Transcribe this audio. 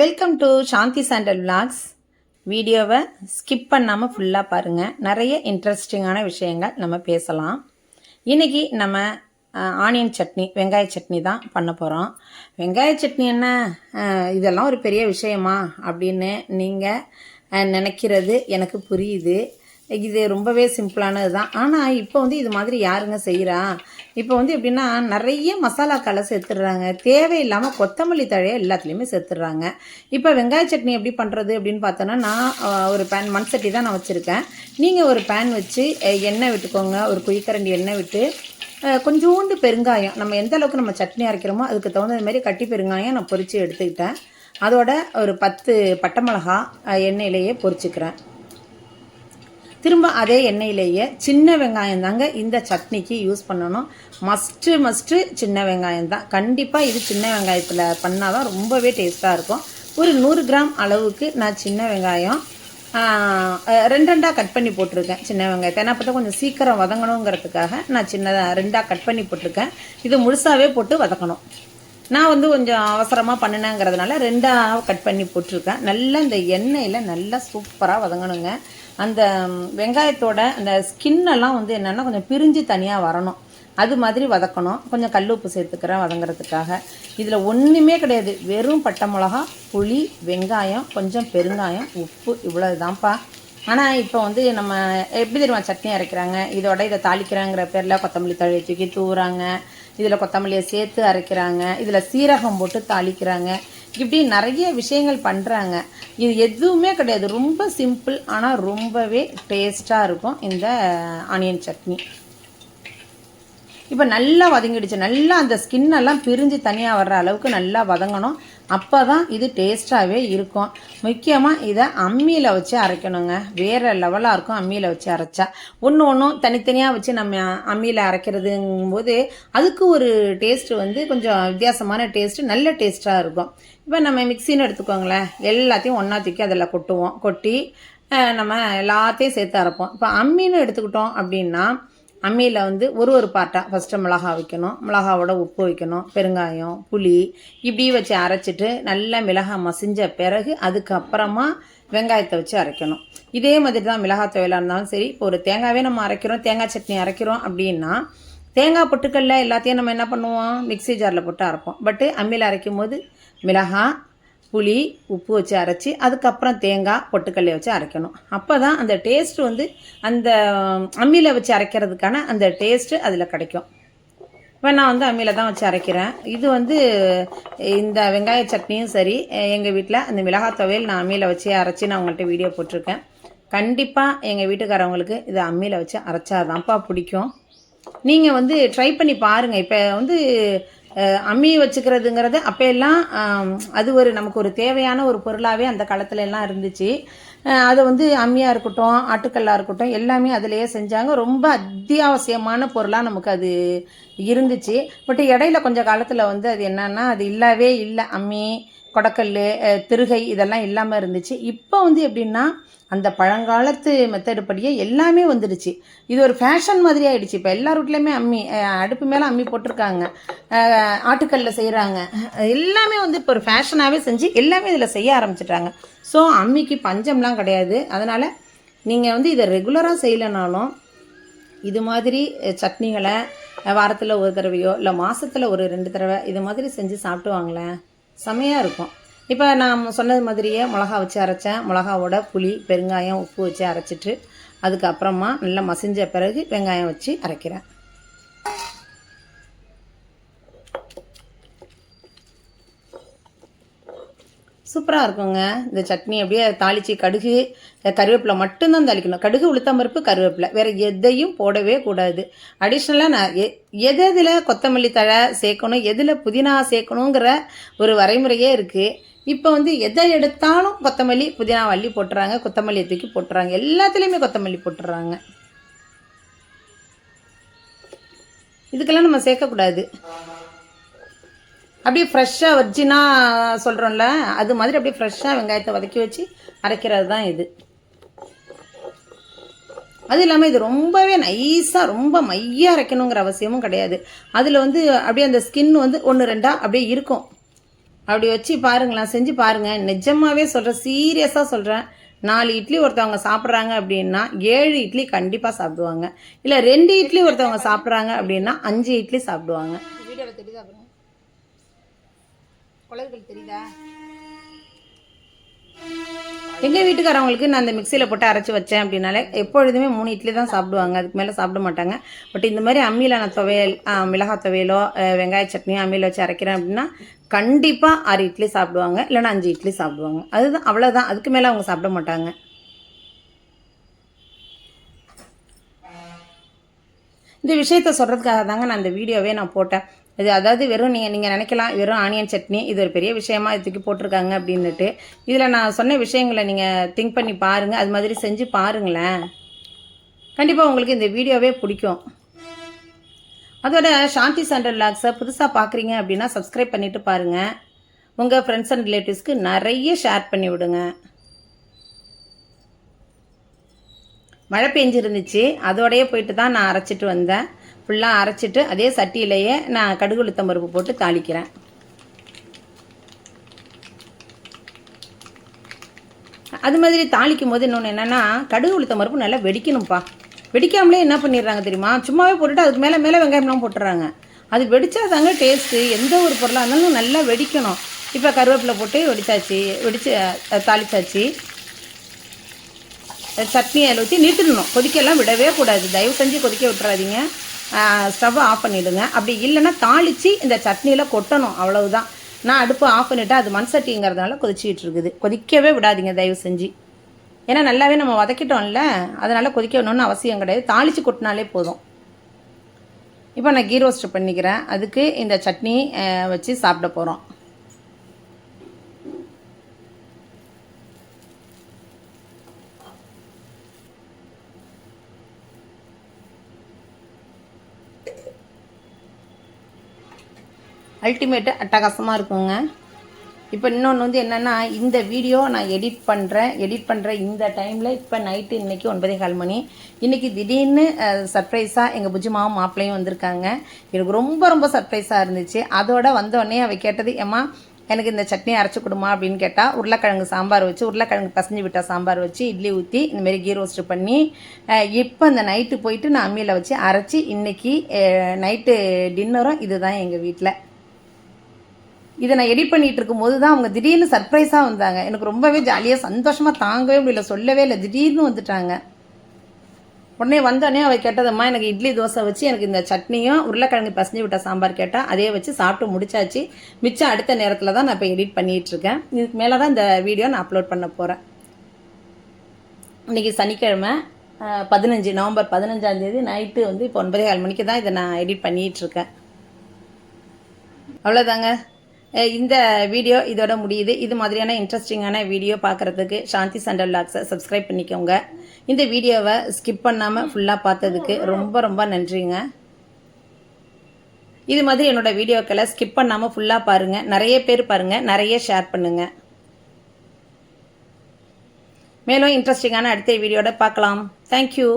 Welcome to Shanthi Sandal vlogs வீடியோவை skip பண்ணாமல் ஃபுல்லாக பாருங்கள் நிறைய இன்ட்ரெஸ்டிங்கான விஷயங்கள் நம்ம பேசலாம். இன்றைக்கி நம்ம ஆனியன் சட்னி வெங்காய சட்னி தான் பண்ண போகிறோம் வெங்காய சட்னி என்ன? இதெல்லாம் ஒரு பெரிய விஷயமா? அப்படின்னு நீங்கள் நினைக்கிறது எனக்கு புரியுது. இது ரொம்பவே சிம்பிளானது தான் ஆனால் இப்போ வந்து இது மாதிரி யாருங்க செய்கிறா இப்போ வந்து எப்படின்னா நிறைய மசாலாக்களை சேர்த்துடுறாங்க. தேவையில்லாமல் கொத்தமல்லி தழையை எல்லாத்துலேயுமே சேர்த்துடுறாங்க. இப்போ வெங்காய சட்னி எப்படி பண்ணுறது அப்படின்னு பார்த்தோன்னா நான் ஒரு பேன் மண் சட்டி தான் நான் வச்சுருக்கேன். நீங்கள் ஒரு பேன் வச்சு எண்ணெய் விட்டுக்கோங்க. ஒரு குழிக்கரண்டி எண்ணெய் விட்டு கொஞ்சோண்டு பெருங்காயம். நம்ம எந்த அளவுக்கு நம்ம சட்னி அரைக்கிறோமோ அதுக்கு தகுந்த மாதிரி கட்டி பெருங்காயம் நான் பொரித்து எடுத்துக்கிட்டேன். அதோட ஒரு பத்து பட்டை மிளகா எண்ணெயிலேயே பொரிச்சுக்கிறேன் திரும்ப அதே எண்ணெயிலேயே சின்ன வெங்காயம் தாங்க இந்த சட்னிக்கு யூஸ் பண்ணணும். மஸ்ட்டு மஸ்ட்டு சின்ன வெங்காயம் தான். கண்டிப்பாக இது சின்ன வெங்காயத்தில் பண்ணால் தான் ரொம்பவே டேஸ்ட்டாக இருக்கும். ஒரு நூறு கிராம் அளவுக்கு நான் சின்ன வெங்காயம் ரெண்டு ரெண்டாக கட் பண்ணி போட்டிருக்கேன் சின்ன வெங்காயத்தை. ஏன்னா பார்த்தா கொஞ்சம் சீக்கிரம் வதங்கணுங்கிறதுக்காக நான் சின்னதாக ரெண்டாக கட் பண்ணி போட்டிருக்கேன். இது முழுசாகவே போட்டு வதக்கணும். நான் வந்து கொஞ்சம் அவசரமாக பண்ணினேங்கிறதுனால ரெண்டாக கட் பண்ணி போட்டிருக்கேன். நல்லா இந்த எண்ணெயில் நல்லா சூப்பராக வதங்கணுங்க. அந்த வெங்காயத்தோட அந்த ஸ்கின்னெல்லாம் வந்து என்னென்னா கொஞ்சம் பிரிஞ்சு தனியாக வரணும். அது மாதிரி வதக்கணும். கொஞ்சம் கல் உப்பு சேர்த்துக்கிறேன் வதங்குறதுக்காக. இதில் ஒன்றுமே கிடையாது. வெறும் பட்டை மிளகா புளி வெங்காயம் கொஞ்சம் பெருங்காயம் உப்பு இவ்வளோ இதுதான்ப்பா ஆனால் இப்போ வந்து நம்ம எப்படி தெரியுமா சட்னி அரைக்கிறாங்க? இதோட இதை தாளிக்கிறாங்கிற பேரில் கொத்தமல்லி தழி தூக்கி தூவுறாங்க. இதில் கொத்தமல்லியை சேர்த்து அரைக்கிறாங்க. இதில் சீரகம் போட்டு தாளிக்கிறாங்க. இப்படி நிறைய விஷயங்கள் பண்ணுறாங்க இது எதுவுமே கிடையாது. ரொம்ப சிம்பிள் ஆனால் ரொம்பவே டேஸ்ட்டாக இருக்கும் இந்த ஆனியன் சட்னி. இப்போ நல்லா வதங்கிடுச்சு. நல்லா அந்த ஸ்கின்னெல்லாம் பிரிஞ்சு தனியாக வர்ற அளவுக்கு நல்லா வதங்கணும். அப்போ தான் இது டேஸ்ட்டாகவே இருக்கும். முக்கியமாக இதை அம்மியில் வச்சு அரைக்கணுங்க. வேறு லெவலாக இருக்கும் அம்மியில் வச்சு அரைச்சா. ஒன்று ஒன்றும் தனித்தனியாக வச்சு நம்ம அம்மியில் அரைக்கிறதுங்கும்போது அதுக்கு ஒரு டேஸ்ட்டு வந்து கொஞ்சம் வித்தியாசமான டேஸ்ட்டு நல்ல டேஸ்ட்டாக இருக்கும். இப்போ நம்ம மிக்சின்னு எடுத்துக்கோங்களேன். எல்லாத்தையும் ஒன்றா தூக்கி அதில் கொட்டுவோம். கொட்டி நம்ம எல்லாத்தையும் சேர்த்து அரைப்போம். இப்போ அம்மின்னு எடுத்துக்கிட்டோம் அப்படின்னா அம்மியில் வந்து ஒரு ஒரு பார்ட்டாக ஃபஸ்ட்டு மிளகா வைக்கணும். மிளகாவோட உப்பு வைக்கணும். பெருங்காயம் புளி இப்படி வச்சு அரைச்சிட்டு நல்லா மிளகா மசிஞ்ச பிறகு அதுக்கப்புறமா வெங்காயத்தை வச்சு அரைக்கணும். இதே மாதிரி தான் மிளகாய் துவையலாக இருந்தாலும் சரி இப்போ ஒரு தேங்காவே நம்ம அரைக்கிறோம் தேங்காய் சட்னி அரைக்கிறோம் அப்படின்னா தேங்காய் பொட்டுக்கல்ல எல்லாத்தையும் நம்ம என்ன பண்ணுவோம்? மிக்ஸி ஜாரில் போட்டு அரைப்போம். பட்டு அம்மியில் அரைக்கும் போது மிளகாய் புளி உப்பு வச்சு அரைச்சி அதுக்கப்புறம் தேங்காய் பொட்டுக்கல்லையை வச்சு அரைக்கணும். அப்போ தான் அந்த டேஸ்ட்டு வந்து அந்த அம்மியில் வச்சு அரைக்கிறதுக்கான அந்த டேஸ்ட்டு அதில் கிடைக்கும். இப்போ நான் வந்து அம்மியில் தான் வச்சு அரைக்கிறேன். இது வந்து இந்த வெங்காய சட்னியும் சரி எங்கள் வீட்டில் அந்த மிளகாய் துவையல் நான் அம்மியில் வச்சு அரைச்சி நான் உங்கள்கிட்ட வீடியோ போட்டிருக்கேன். கண்டிப்பாக எங்கள் வீட்டுக்காரவங்களுக்கு இது அம்மியில் வச்சு அரைச்சாதான்ப்பா பிடிக்கும். நீங்கள் வந்து ட்ரை பண்ணி பாருங்கள் இப்போ வந்து அம்மியை அம்மி வச்சுக்கிறதுங்கிறது அப்போ எல்லாம் அது ஒரு நமக்கு ஒரு தேவையான ஒரு பொருளாகவே அந்த காலத்துல எல்லாம் இருந்துச்சு. அதை வந்து அம்மியாக இருக்கட்டும் ஆட்டுக்கல்லாக இருக்கட்டும் எல்லாமே அதிலேயே செஞ்சாங்க. ரொம்ப அத்தியாவசியமான பொருளாக நமக்கு அது இருந்துச்சு. பட் இடையில கொஞ்சம் காலத்தில் வந்து அது என்னன்னா அது இல்லவே இல்லை அம்மி. கொடக்கல் திருகை இதெல்லாம் இல்லாமல் இருந்துச்சு. இப்போ வந்து எப்படின்னா அந்த பழங்காலத்து மெத்தடு படியே எல்லாமே வந்துடுச்சு. இது ஒரு ஃபேஷன் மாதிரி ஆகிடுச்சு இப்போ எல்லா வீட்லேயுமே அம்மி அடுப்பு மேலே அம்மி போட்டிருக்காங்க. ஆட்டுக்கல்லில் செய்கிறாங்க எல்லாமே வந்து இப்போ ஒரு ஃபேஷனாகவே செஞ்சு எல்லாமே இதில் செய்ய ஆரம்பிச்சிட்டாங்க. ஸோ அம்மிக்கு பஞ்சம்லாம் கிடையாது. அதனால் நீங்கள் வந்து இதை ரெகுலராக செய்யலைனாலும் இது மாதிரி சட்னிகளை வாரத்தில் ஒரு தடவையோ இல்லை மாதத்தில் ஒரு ரெண்டு தடவை இது மாதிரி செஞ்சு சாப்பிட்டு வாங்களேன். செமையாக இருக்கும். இப்போ நான் சொன்னது மாதிரியே மிளகா வச்சு அரைச்சேன். மிளகாவோட புளி பெருங்காயம் உப்பு வச்சு அரைச்சிட்டு அதுக்கப்புறமா நல்லா மசிஞ்ச பிறகு வெங்காயம் வச்சு அரைக்கிறேன். சூப்பராக இருக்குங்க. இந்த சட்னி அப்படியே தாளித்து கடுகு கருவேப்பிலை மட்டும்தான் தாளிக்கணும். கடுகு உளுத்தம்பருப்பு கருவேப்பிலை. வேறு எதையும் போடவே கூடாது. அடிஷ்னலாக நான் எ எது எதில் கொத்தமல்லி தழை சேர்க்கணும் எதில் புதினா சேர்க்கணுங்கிற ஒரு வரைமுறையே இருக்குது இப்போ வந்து எதை எடுத்தாலும் கொத்தமல்லி புதினா வள்ளி போட்டுறாங்க கொத்தமல்லியை தூக்கி போட்டுறாங்க. எல்லாத்துலேயுமே கொத்தமல்லி போட்டுறாங்க. இதுக்கெல்லாம் நம்ம சேர்க்கக்கூடாது. அப்படியே ஃப்ரெஷ்ஷாக வர்ஜினாக சொல்கிறோம்ல அது மாதிரி அப்படியே ஃப்ரெஷ்ஷாக வெங்காயத்தை வதக்கி வச்சு அரைக்கிறது தான் இது. அது இல்லாமல் இது ரொம்பவே நைஸாக ரொம்ப மையாக அரைக்கணுங்கிற அவசியமும் கிடையாது. அதில் வந்து அப்படியே அந்த ஸ்கின் வந்து ஒன்று ரெண்டாக அப்படியே இருக்கும். அப்படி வச்சு பாருங்களேன் செஞ்சு பாருங்கள் நிஜமாகவே சொல்கிறேன் சீரியஸாக சொல்கிறேன் நாலு இட்லி ஒருத்தவங்க சாப்பிட்றாங்க அப்படின்னா ஏழு இட்லி கண்டிப்பாக சாப்பிடுவாங்க. இல்லை ரெண்டு இட்லி ஒருத்தவங்க சாப்பிட்றாங்க அப்படின்னா அஞ்சு இட்லி சாப்பிடுவாங்க. தெரியுதா குழந்தைகள் தெரியுதா? எங்கள் வீட்டுக்காரவங்களுக்கு நான் அந்த மிக்சியில் போட்டு அரைச்சி வச்சேன் அப்படின்னாலே எப்பொழுதுமே மூணு இட்லி தான் சாப்பிடுவாங்க. அதுக்கு மேலே சாப்பிட மாட்டாங்க. பட் இந்த மாதிரி அம்மியில் நான் துவையல் மிளகாய் துவையலோ வெங்காய சட்னியோ அம்மியில் வச்சு அரைக்கிறேன் அப்படின்னா கண்டிப்பாக ஆறு இட்லி சாப்பிடுவாங்க. இல்லைன்னா அஞ்சு இட்லி சாப்பிடுவாங்க. அதுதான் அவ்வளோதான் அதுக்கு மேலே அவங்க சாப்பிட மாட்டாங்க. இந்த விஷயத்த சொல்கிறதுக்காக தாங்க நான் இந்த வீடியோவே நான் போட்டேன். இது அதாவது வெறும் நீங்கள் நீங்கள் நினைக்கலாம் வெறும் ஆனியன் சட்னி இது ஒரு பெரிய விஷயமா இதுக்கு போட்டிருக்காங்க அப்படின்னுட்டு. இதில் நான் சொன்ன விஷயங்களை நீங்கள் திங்க் பண்ணி பாருங்கள் அது மாதிரி செஞ்சு பாருங்களேன். கண்டிப்பாக உங்களுக்கு இந்த வீடியோவே பிடிக்கும். அதோட சாந்தி சாண்டல் லாக்ஸை புதுசாக பார்க்குறீங்க அப்படின்னா சப்ஸ்கிரைப் பண்ணிவிட்டு பாருங்கள் உங்கள் ஃப்ரெண்ட்ஸ் அண்ட் ரிலேட்டிவ்ஸ்க்கு நிறைய ஷேர் பண்ணி விடுங்க. மழை பெஞ்சிருந்துச்சு. அதோடையே போயிட்டு தான் நான் அரைச்சிட்டு வந்தேன். ஃபுல்லாக அரைச்சிட்டு அதே சட்டியிலேயே நான் கடுகு உளுத்தம் பருப்பு போட்டு தாளிக்கிறேன். அது மாதிரி தாளிக்கும் போது இன்னொன்று என்னென்னா கடுகு உளுத்தம் பருப்பு நல்லா வெடிக்கணும்ப்பா. வெடிக்காமலே என்ன பண்ணிடுறாங்க தெரியுமா? சும்மாவே போட்டுட்டு அதுக்கு மேலே மேலே வெங்காயம்லாம் போட்டுறாங்க அது வெடிச்சா தாங்க டேஸ்ட்டு எந்த ஒரு பொருளாக இருந்தாலும் நல்லா வெடிக்கணும். இப்போ கருவேப்பிலை போட்டு வெடித்தாச்சு வெடிச்சு தாளித்தாச்சு தாளிச்சாச்சு. சட்னி அதில் ஊற்றி நிறுத்திடணும் கொதிக்கலாம் விடவே கூடாது. தயவு செஞ்சு கொதிக்க விட்டுறாதீங்க. ஸ்டவ் ஆஃப் பண்ணிவிடுங்க அப்படி இல்லைன்னா தாளித்து இந்த சட்னியில் கொட்டணும். அவ்வளவுதான். நான் அடுப்பு ஆஃப் பண்ணிவிட்டு அது மண் சட்டிங்கிறதுனால கொதிச்சிக்கிட்டு இருக்குது. கொதிக்கவே விடாதீங்க தயவு செஞ்சு. ஏன்னா நல்லாவே நம்ம வதக்கிட்டோம்ல அதனால் கொதிக்கணும்னு அவசியம் கிடையாது. தாளித்து கொட்டினாலே போதும். இப்போ நான் கீ ரோஸ்ட் பண்ணிக்கிறேன். அதுக்கு இந்த சட்னி வச்சு சாப்பிட போகிறோம் அல்டிமேட்டு அட்டகாசமாக இருக்குங்க. இப்போ இன்னொன்று வந்து என்னென்னா இந்த வீடியோ நான் எடிட் பண்ணுறேன் எடிட் பண்ணுற இந்த டைமில் இப்போ நைட்டு இன்றைக்கி ஒன்பதே கால் மணி. இன்றைக்கி திடீர்னு சர்ப்ரைஸாக எங்கள் புஜுமாவும் மாப்பிள்ளையும் வந்திருக்காங்க. எனக்கு ரொம்ப ரொம்ப சர்ப்ரைஸாக இருந்துச்சு. அதோட வந்தோடனே அவள் கேட்டது ஏம்மா எனக்கு இந்த சட்னி அரைச்சி கொடுமா? அப்படின்னு கேட்டால் உருளைக்கிழங்கு சாம்பார் வச்சு உருளைக்கிழங்கு பசஞ்சு விட்ட சாம்பார் வச்சு இட்லி ஊற்றி இந்தமாரி கீ ரோஸ்ட் பண்ணி இப்போ அந்த நைட்டு போயிட்டு நான் அம்மியில் வச்சு அரைச்சி இன்றைக்கி நைட்டு டின்னரும் இதுதான் எங்கள் வீட்டில் இதை நான் எடிட் பண்ணிட்டு இருக்கும்போது தான் அவங்க திடீர்னு சர்ப்ரைஸாக வந்தாங்க. எனக்கு ரொம்பவே ஜாலியாக சந்தோஷமாக தாங்கவே முடியல சொல்லவே இல்லை. திடீர்னு வந்துட்டாங்க. உடனே வந்தோடனே அவள் கேட்டதம்மா எனக்கு இட்லி தோசை வச்சு எனக்கு இந்த சட்னியும் உருளைக்கிழங்கு பசஞ்சு விட்ட சாம்பார் கேட்டால் அதே வச்சு சாப்பிட்டு முடிச்சாச்சு. மிச்சம் அடுத்த நேரத்தில் தான் நான் இப்போ எடிட் பண்ணிகிட்டு இருக்கேன். இதுக்கு மேலே தான் இந்த வீடியோ நான் அப்லோட் பண்ண போகிறேன் இன்றைக்கி சனிக்கிழமை பதினஞ்சு நவம்பர் பதினஞ்சாந்தேதி நைட்டு வந்து இப்போ ஒன்பதே கால் மணிக்கு தான் இதை நான் எடிட் பண்ணிகிட்டு இருக்கேன். அவ்வளோதாங்க இந்த வீடியோ இதோட முடியுது. இது மாதிரியான இன்ட்ரெஸ்டிங்கான வீடியோ பார்க்குறதுக்கு சாந்தி சண்டல் லாக்ஸை சப்ஸ்கிரைப் பண்ணிக்கோங்க. இந்த வீடியோவை ஸ்கிப் பண்ணாமல் ஃபுல்லாக பார்த்ததுக்கு ரொம்ப ரொம்ப நன்றிங்க. இது மாதிரி என்னோட வீடியோக்களை ஸ்கிப் பண்ணாமல் ஃபுல்லாக பாருங்கள் நிறைய பேர் பாருங்கள் நிறைய ஷேர் பண்ணுங்கள் மேலும் இன்ட்ரெஸ்டிங்கான அடுத்த வீடியோட பார்க்கலாம். தேங்க்யூ